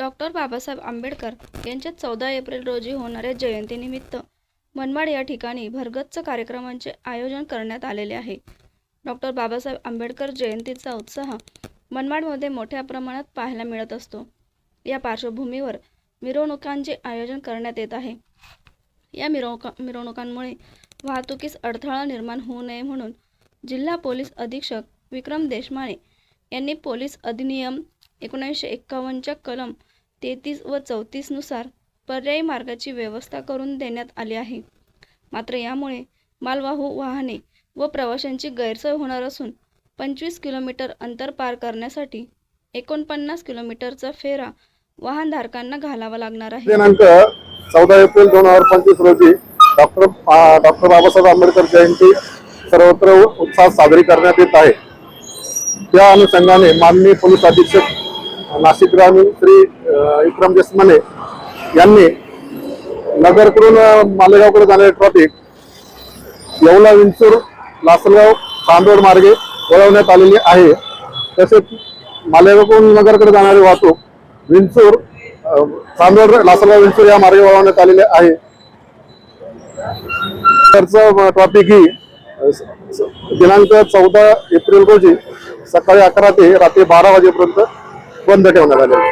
Doctor Babasaheb Ambedkar यांच्या चौदा April रोजी होणाऱ्या जयंतीनिमित्त मनमाड या ठिकाणी भरगच्च कार्यक्रमांचे आयोजन करण्यात आलेले आहे. डॉक्टर बाबासाहेब आंबेडकर जयंतीचा उत्साह मनमाडमध्ये मोठ्या प्रमाणात पाहायला मिळत असतो. या पार्श्वभूमीवर मिरवणुकांचे आयोजन करण्यात येत आहे. या मिरवणुका मिरवणुकांमुळे वाहतुकीस अडथळा निर्माण होऊ नये म्हणून जिल्हा पोलीस अधीक्षक विक्रम देशमाने यांनी पोलीस अधिनियम एकोणीसशे एक्कावन्नच्या कलम तेहतीस व चौतीसनुसार पर्यायी मार्गाची व्यवस्था करून देण्यात आली आहे. मात्र यामुळे मालवाहू वाहने व प्रवाशांची गैरसोय होणार असून पंचवीस किलोमीटर अंतर पार करण्यासाठी एकोणपन्नास किलोमीटरचा फेरा वाहनधारकांना घालावा लागणार आहे. दिनांक चौदा एप्रिल दोन हजार पंचवीस रोजी डॉक्टर डॉक्टर बाबासाहेब आंबेडकर जयंती सर्वत्र उत्साहात साजरी करण्यात येत आहे. त्या अनुषंगाने माननीय पोलीस अधीक्षक नाशिक ग्रामीण श्री विक्रम जसमाने यांनी नगरकडून मालेगावकडे जाणारे ट्रॉफिक येवला विंचूर लासलगाव चांदोड मार्गे वळवण्यात आलेली आहे. तसेच मालेगावकडून नगरकडे जाणारी वाहतूक विंचूर चांदोड लासलगाव विंचूर या मार्गे वळवण्यात आलेले आहे. ट्रॉफिक ही दिनांक चौदा एप्रिल रोजी सकाळी अकरा ते रात्री बारा वाजेपर्यंत बंद ठेवण्यात आले